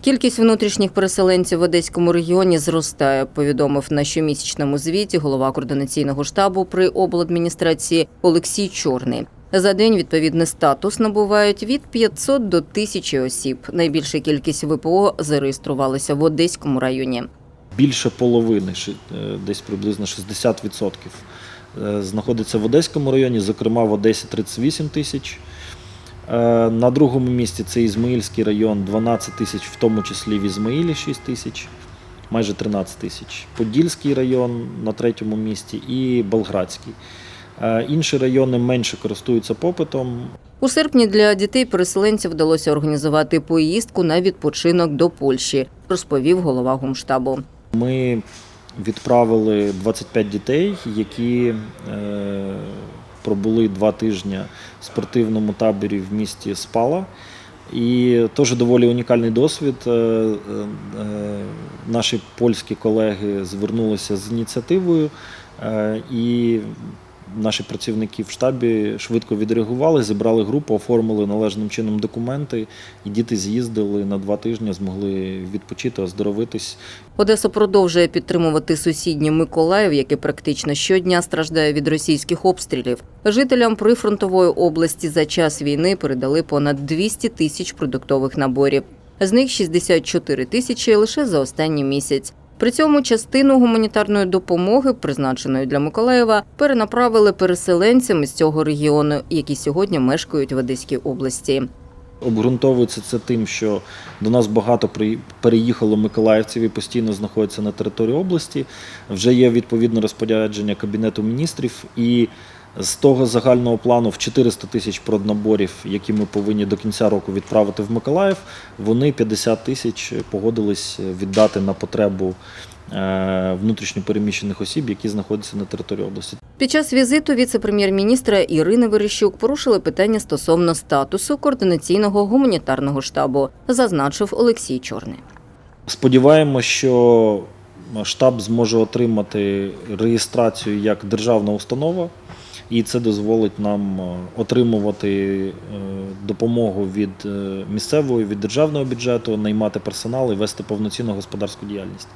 Кількість внутрішніх переселенців в Одеському регіоні зростає, повідомив на щомісячному звіті голова координаційного штабу при обладміністрації Олексій Чорний. За день відповідний статус набувають від 500 до 1000 осіб. Найбільша кількість ВПО зареєструвалися в Одеському районі. більше половини, е, десь приблизно 60%, е, знаходиться в Одеському районі, зокрема в Одесі 38 тисяч. Е, На другому місці це Ізмаїльський район 12 тисяч, в тому числі в Ізмаїлі 6 тисяч, майже 13 тисяч. Подільський район на третьому місці і Болградський. Е, Інші райони менше користуються попитом, У серпні для дітей-переселенців вдалося організувати поїздку на відпочинок до Польщі, розповів голова гумштабу. Ми відправили 25 дітей, які е, пробули два тижні в спортивному таборі в місті Спала. І теж доволі унікальний досвід. Е, е, е, Наші польські колеги звернулися з ініціативою, і наші працівники в штабі швидко відреагували, зібрали групу, оформили належним чином документи, і діти з'їздили на два тижні, змогли відпочити, оздоровитись. Одеса продовжує підтримувати сусідній Миколаїв, який практично щодня страждає від російських обстрілів. Жителям прифронтової області за час війни передали понад 200 тисяч продуктових наборів. З них 64 тисячі лише за останній місяць. При цьому частину гуманітарної допомоги, призначеної для Миколаєва, перенаправили переселенцям з цього регіону, які сьогодні мешкають в Одеській області. Обґрунтовується це тим, що до нас багато переїхало миколаївців і постійно знаходяться на території області. Вже є відповідне розпорядження Кабінету міністрів, і з того загального плану в 400 тисяч проднаборів, які ми повинні до кінця року відправити в Миколаїв, вони 50 тисяч погодились віддати на потребу е, внутрішньопереміщених осіб, які знаходяться на території області. Під час візиту віце-прем'єр-міністра Ірини Верещук порушили питання стосовно статусу координаційного гуманітарного штабу, зазначив Олексій Чорний. Сподіваємося, що штаб зможе отримати реєстрацію як державна установа, і це дозволить нам е, отримувати е, допомогу від місцевої, місцевого, від державного бюджету, наймати персонал і вести повноцінну господарську діяльність.